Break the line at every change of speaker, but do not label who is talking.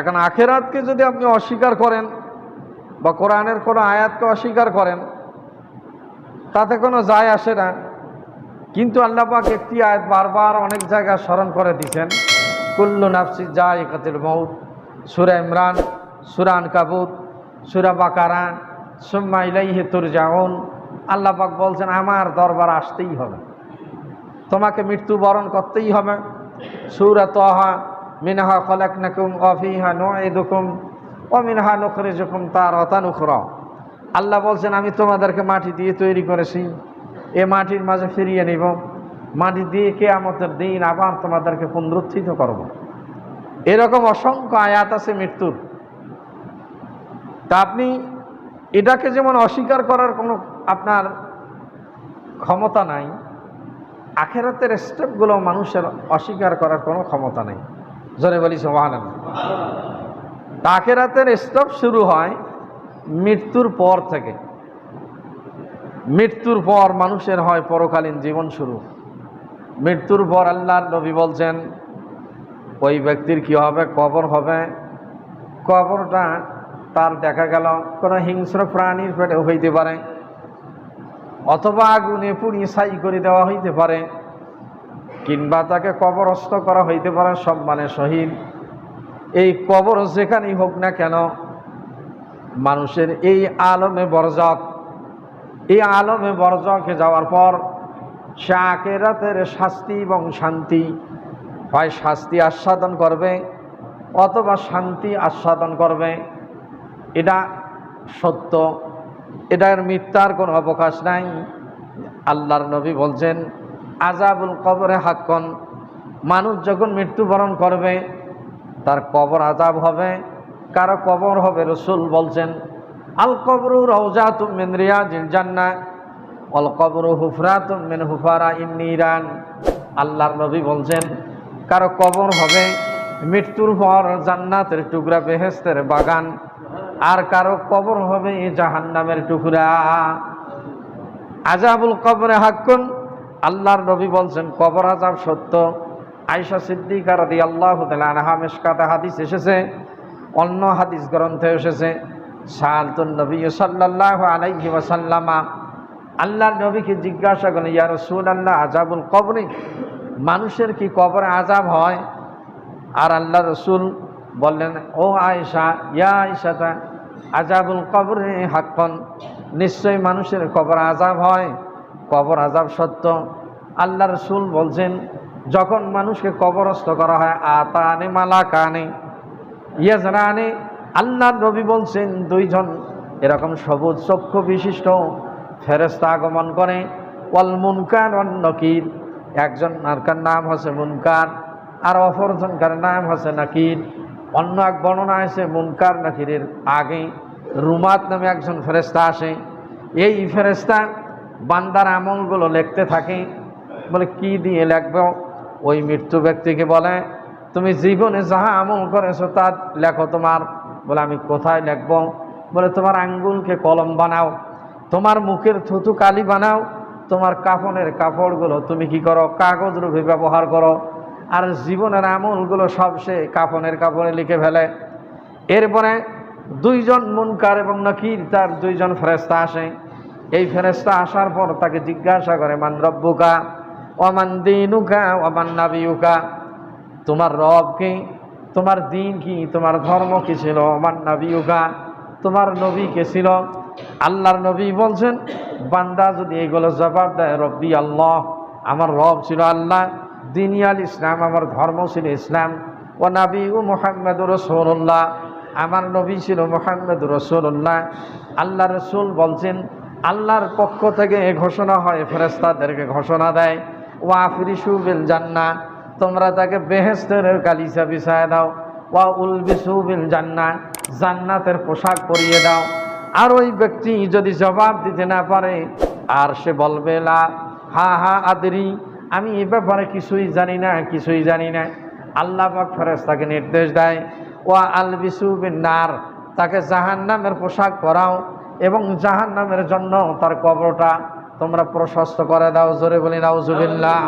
এখন আখেরাতকে যদি আপনি অস্বীকার করেন বা কোরআনের কোনো আয়াতকে অস্বীকার করেন, তাতে কোনো যায় আসে না। কিন্তু আল্লাহ পাক একটি আয়াত বারবার অনেক জায়গায় স্মরণ করে দিয়েছেন, কুল্লু নাফসি যা ইকাতিল মৌত সুরা ইমরান সুরান কাবুত সুরা বাকারা, সুম্মা ইলাইহি তুরজাউন। জাউন পাক বলছেন, আমার দরবার আসতেই হবে। তোমাকে মৃত্যুবরণ করতেই হবে। সুরা তহা মিনহা খলাকনাকুম অফিহা নুইদুকুম ও মিনহা নুখরিজুকুম তার অতানুখরা আল্লাহ বলছেন, আমি তোমাদেরকে মাটি দিয়ে তৈরি করেছি। এ মাটির মাঝে ফিরিয়ে নিব। মাটি দিয়ে কে আমাদের দিন আবার তোমাদেরকে পুনরুত্থিত করব। এরকম অসংখ্য আয়াত আছে মৃত্যুর। তা আপনি এটাকে যেমন অস্বীকার করার কোনো আপনার ক্ষমতা নাই, আখেরাতের স্টেপগুলো মানুষের অস্বীকার করার কোনো ক্ষমতা নেই। জোরে বলি সোহান তা আখেরাতের স্টেপ শুরু হয় মৃত্যুর পর থেকে। মৃত্যুর পর মানুষের হয় পরকালীন জীবন শুরু। মৃত্যুর পর আল্লাহর নবী বলছেন, ওই ব্যক্তির কি হবে? কবর হবে। কবরটা তার দেখা গেল, কোনো হিংস্র প্রাণীর পেটে হইতে পারে, অথবা আগুনে পুড়িয়ে ছাই করে দেওয়া হইতে পারে। কিংবা তাকে কবরস্থ করা হইতে পারে সম্মানে শহীদ এই কবর যেখানেই হোক না কেন, মানুষের এই আলমে বরজক এই আলমে বরজকে যাওয়ার পর সে আকেরাতের শাস্তি এবং শান্তি হয়, শাস্তি আস্বাদন করবে অথবা শান্তি আস্বাদন করবে। এটা সত্য, এটার মিথ্যার কোনো অবকাশ নাই। আল্লাহর নবী বলছেন আজাবুল কবরে হাক্কন। মানুষ যখন মৃত্যুবরণ করবে, তার কবর আজাব হবে। কারও কবর হবে, রসুল বলছেন, আল কবরু রওজা তুমিন রিয়াজিল জান্না অল কবরু হুফরা তুমিন হুফারা ইমনিরান আল্লাহর নবী বলছেন, কারও কবর হবে মৃত্যুর পর জান্নাতের টুকরা বেহেস্তের বাগান, আর কারও কবর হবে জাহান্নামের টুকরা। আজাবুল কবরে হাক্কুন আল্লাহর নবী বলছেন, কবর আজাব সত্য। আয়সা সিদ্দিকার দি আল্লাহ আনহা মেশকাতে হাদিস এসেছে, অন্য হাদিস গ্রন্থে এসেছে সালতুন নবী সাল্লাহ আলাইহি ওয়াসাল্লামা, আল্লাহর নবীকে জিজ্ঞাসা করেন ইয়া রসুল আল্লাহ আজাবুল কবরে? মানুষের কি কবরে আজাব হয়? আর আল্লাহ রসুল বললেন, ও আয়েশা, ইয়া আয়েশাতা আজাবুল কবরে হাক্কন, নিশ্চয়ই মানুষের কবর আজাব হয়। কবর আজাব সত্য। আল্লাহ রসুল বলছেন, যখন মানুষকে কবরস্থ করা হয়, আতানে মালা কানে ইয়াজরানে আল্লাহ নবী বলছেন, দুইজন এরকম সবুজ চক্ষু বিশিষ্ট ফেরেস্তা আগমন করে, ওয়াল মুনকার নকির। একজন নারকার নাম হচ্ছে মুনকার, আর অপরজনকার নাম হচ্ছে নাকির। অন্য এক বর্ণনা আছে, মুনকার নাকিরের আগে রুমাত নামে একজন ফেরেস্তা আসে। এই ফেরেস্তা বান্দার আমলগুলো লিখতে থাকি। বলে, কি দিয়ে লিখবে? ওই মৃত্যু ব্যক্তিকে বলে, তুমি জীবনে যাহা আমল করেছ তা লেখো তোমার। বলে, আমি কোথায় লিখব? বলে, তোমার আঙ্গুলকে কলম বানাও, তোমার মুখের থুতু কালি বানাও, তোমার কাফনের কাপড়গুলো তুমি কি করো? কাগজ রূপে ব্যবহার করো। আর জীবনের আমলগুলো সব সে কাফনের কাপড়ে লিখে ফেলে। এরপরে দুইজন মুনকার এবং নকির, তার দুইজন ফেরেস্তা আসে। এই ফেরেস্তা আসার পর তাকে জিজ্ঞাসা করে, মান রব্বুকা? অমান দিনুকা? অমান নাবিউকা তোমার রব কি? তোমার দিন কি? তোমার ধর্ম কি ছিল? অমান নাবিউকা তোমার নবী কে ছিল? আল্লাহর নবী বলছেন, বান্দা যদি এগুলো জবাব দেয়, রব্বি আল্লাহ, আমার রব ছিল আল্লাহ দিনিয়াল ইসলাম, আমার ধর্ম ছিল ইসলাম। ও নাবি ও মোহাম্মদ রসৌল্লাহ আমার নবী ছিল মোহাম্মদ রসুল্লাহ আল্লাহ রসুল বলছেন আল্লাহর পক্ষ থেকে এ ঘোষণা হয় ফেরেস্তাদেরকে ঘোষণা দেয় ওয়া ফিরিসু বিল জান্না তোমরা তাকে বেহেস্তের গালিচা বিছায় দাও ওয়া উলবিসু বিল জান্না জান্নাতের পোশাক পরিয়ে দাও। আর ওই ব্যক্তি যদি জবাব দিতে না পারে, আর সে বলবে, লা, হা হা, আদরি, আমি এ ব্যাপারে কিছুই জানি না, কিছুই জানি না। আল্লাহ পাক ফেরেস্তাকে নির্দেশ দেয় ওয়া আল বিসুবিন নার তাকে জাহান্নামের পোশাক পরাও। এবং জাহান নামের জন্য তার কবরটা তোমরা প্রশস্ত করে দাও। জোরে বলি নাউজুবিল্লাহ।